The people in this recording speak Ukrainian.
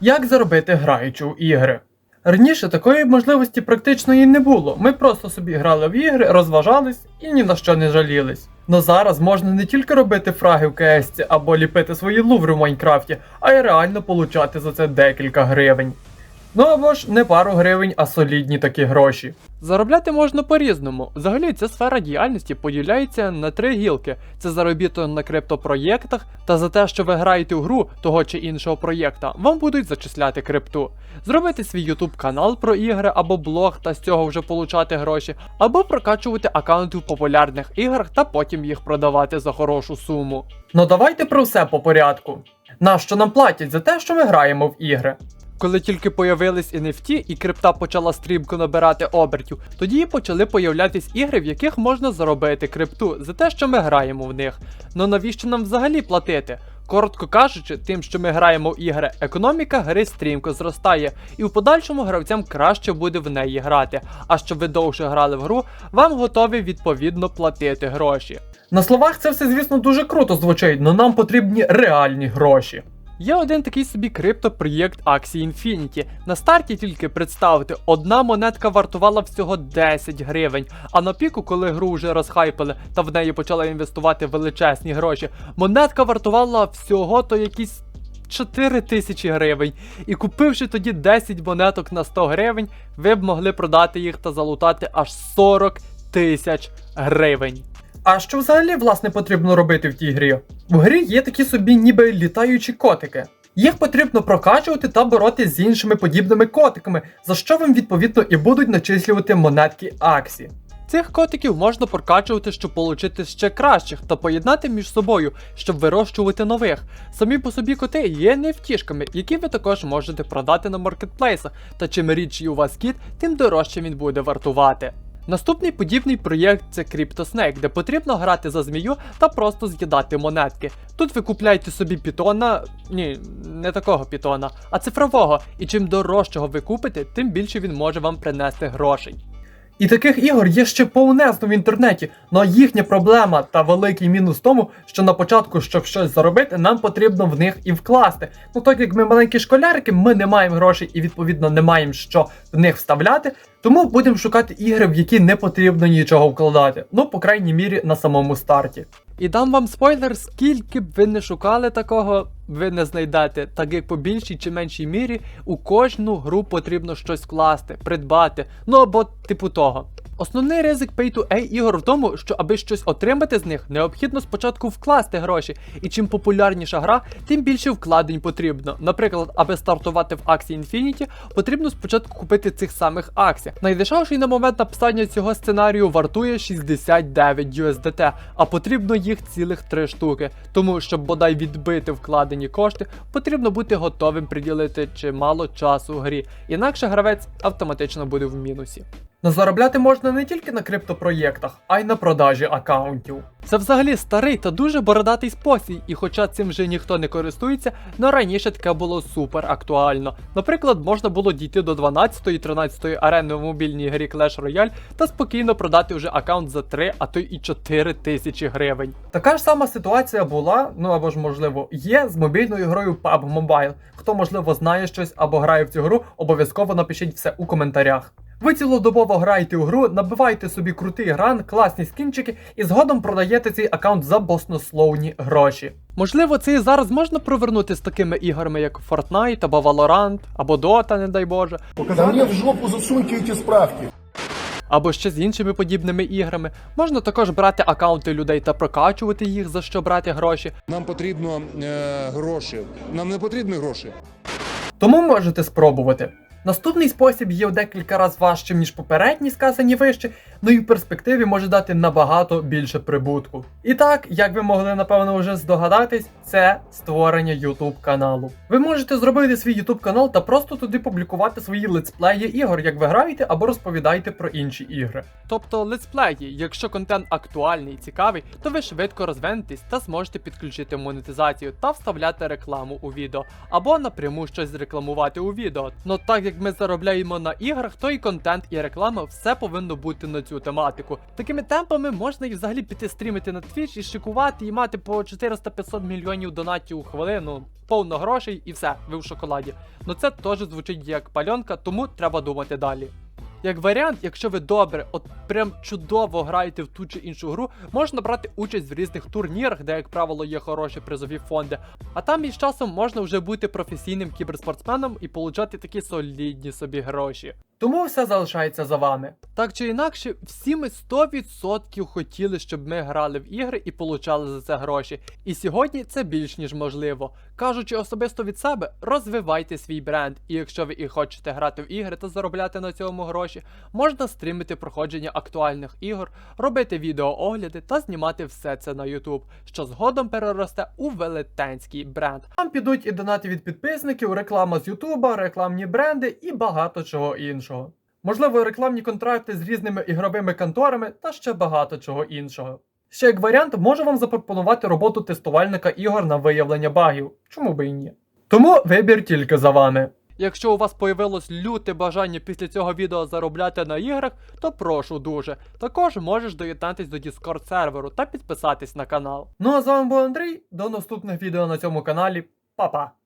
Як заробити граючи у ігри? Раніше такої можливості практично і не було. Ми просто собі грали в ігри, розважались і ні на що не жалілись. Но зараз можна не тільки робити фраги в КС або ліпити свої луври в Майнкрафті, а й реально получати за це декілька гривень. Ну або ж не пару гривень, а солідні такі гроші. Заробляти можна по-різному. Взагалі, ця сфера діяльності поділяється на три гілки: це заробіток на криптопроєктах, та за те, що ви граєте в гру того чи іншого проєкта, вам будуть зачисляти крипту. Зробити свій YouTube канал про ігри або блог та з цього вже получати гроші, або прокачувати аккаунти в популярних іграх та потім їх продавати за хорошу суму. Ну давайте про все по порядку. Нащо нам платять за те, що ми граємо в ігри? Коли тільки появились NFT і крипта почала стрімко набирати обертів, тоді почали появлятись ігри, в яких можна заробити крипту за те, що ми граємо в них. Ну навіщо нам взагалі платити? Коротко кажучи, тим, що ми граємо в ігри, економіка гри стрімко зростає, і в подальшому гравцям краще буде в неї грати. А щоб ви довше грали в гру, вам готові відповідно платити гроші. На словах це все, звісно, дуже круто звучить, але нам потрібні реальні гроші. Є один такий собі криптопроєкт Axie Infinity. На старті тільки представити, одна монетка вартувала всього 10 гривень. А на піку, коли гру вже розхайпили та в неї почали інвестувати величезні гроші, монетка вартувала всього то якісь 4 тисячі гривень. І купивши тоді 10 монеток на 100 гривень, ви б могли продати їх та залутати аж 40 тисяч гривень. А що взагалі власне потрібно робити в тій грі? В грі є такі собі ніби літаючі котики. Їх потрібно прокачувати та боротися з іншими подібними котиками, за що вам відповідно і будуть начислювати монетки Аксі. Цих котиків можна прокачувати, щоб отримати ще кращих та поєднати між собою, щоб вирощувати нових. Самі по собі коти є невтішками, які ви також можете продати на маркетплейсах. Та чим рідший у вас кіт, тим дорожче він буде вартувати. Наступний подібний проєкт це CryptoSnake, де потрібно грати за змію та просто з'їдати монетки. Тут ви купляєте собі пітона, ні, не такого пітона, а цифрового. І чим дорожчого ви купите, тим більше він може вам принести грошей. І таких ігор є ще повнезно в інтернеті, але їхня проблема та великий мінус в тому, що на початку, щоб щось заробити, нам потрібно в них і вкласти. Ну так як ми маленькі школярики, ми не маємо грошей і відповідно не маємо що в них вставляти. Тому будемо шукати ігри, в які не потрібно нічого вкладати. Ну, по крайній мірі, на самому старті. І дам вам спойлер, скільки б ви не шукали такого, ви не знайдете, так як по більшій чи меншій мірі у кожну гру потрібно щось вкласти, придбати, ну або типу того. Основний ризик Pay-to-A ігор в тому, що аби щось отримати з них, необхідно спочатку вкласти гроші, і чим популярніша гра, тим більше вкладень потрібно. Наприклад, аби стартувати в Axie Infinity, потрібно спочатку купити цих самих Axie. Найдешевший на момент написання цього сценарію вартує 69 USDT, а потрібно їх цілих 3 штуки. Тому, щоб бодай відбити вкладені кошти, потрібно бути готовим приділити чимало часу грі, інакше гравець автоматично буде в мінусі. Но заробляти можна не тільки на криптопроєктах, а й на продажі аккаунтів. Це взагалі старий та дуже бородатий спосіб, і хоча цим вже ніхто не користується, но раніше таке було супер актуально. Наприклад, можна було дійти до 12 і 13 арени в мобільній грі Clash Royale та спокійно продати вже аккаунт за 3, а то і 4 тисячі гривень. Така ж сама ситуація була, ну або ж можливо, є з мобільною грою PUBG Mobile. Хто можливо знає щось або грає в цю гру, обов'язково напишіть все у коментарях. Ви цілодобово граєте у гру, набиваєте собі крутий гран, класні скінчики і згодом продаєте цей аккаунт за баснословні гроші. Можливо, це і зараз можна провернути з такими іграми, як Fortnite або Valorant, або Dota, не дай Боже, мне в жопу засуньте эти справки. або ще з іншими подібними іграми. Можна також брати аккаунти людей та прокачувати їх, за що брати гроші. Нам потрібно е, гроші. Нам не потрібні гроші. Тому можете спробувати. Наступний спосіб є декілька разів важчим, ніж попередні сказані вище, ну і в перспективі може дати набагато більше прибутку. І так, як ви могли напевно вже здогадатись, це створення YouTube каналу. Ви можете зробити свій YouTube канал та просто туди публікувати свої летсплеї ігор, як ви граєте або розповідаєте про інші ігри. Тобто летсплеї, якщо контент актуальний і цікавий, то ви швидко розвинетесь та зможете підключити монетизацію та вставляти рекламу у відео, або напряму щось рекламувати у відео. Но так як ми заробляємо на іграх, то і контент і реклама все повинно бути на цю тематику. Такими темпами можна і взагалі піти стрімити на Twitch і шикувати, і мати по 400-500 мільйонів донатів у хвилину, повно грошей і все, ви в шоколаді. Ну це теж звучить як пальонка, тому треба думати далі. Як варіант, якщо ви добре, от прям чудово граєте в ту чи іншу гру, можна брати участь в різних турнірах, де, як правило, є хороші призові фонди. А там із часом можна вже бути професійним кіберспортсменом і получати такі солідні собі гроші. Тому все залишається за вами. Так чи інакше, всі ми 100% хотіли, щоб ми грали в ігри і получали за це гроші. І сьогодні це більш ніж можливо. Кажучи особисто від себе, розвивайте свій бренд. І якщо ви і хочете грати в ігри та заробляти на цьому гроші, можна стрімити проходження актуальних ігор, робити відеоогляди та знімати все це на YouTube, що згодом переросте у велетенський бренд. Там підуть і донати від підписників, реклама з Ютуба, рекламні бренди і багато чого іншого. Можливо, рекламні контракти з різними ігровими конторами та ще багато чого іншого. Ще як варіант, можу вам запропонувати роботу тестувальника ігор на виявлення багів. Чому би і ні? Тому вибір тільки за вами. Якщо у вас появилось люте бажання після цього відео заробляти на іграх, то прошу дуже. Також можеш доєднатись до Discord серверу та підписатись на канал. Ну а з вами був Андрій. До наступних відео на цьому каналі. Па-па!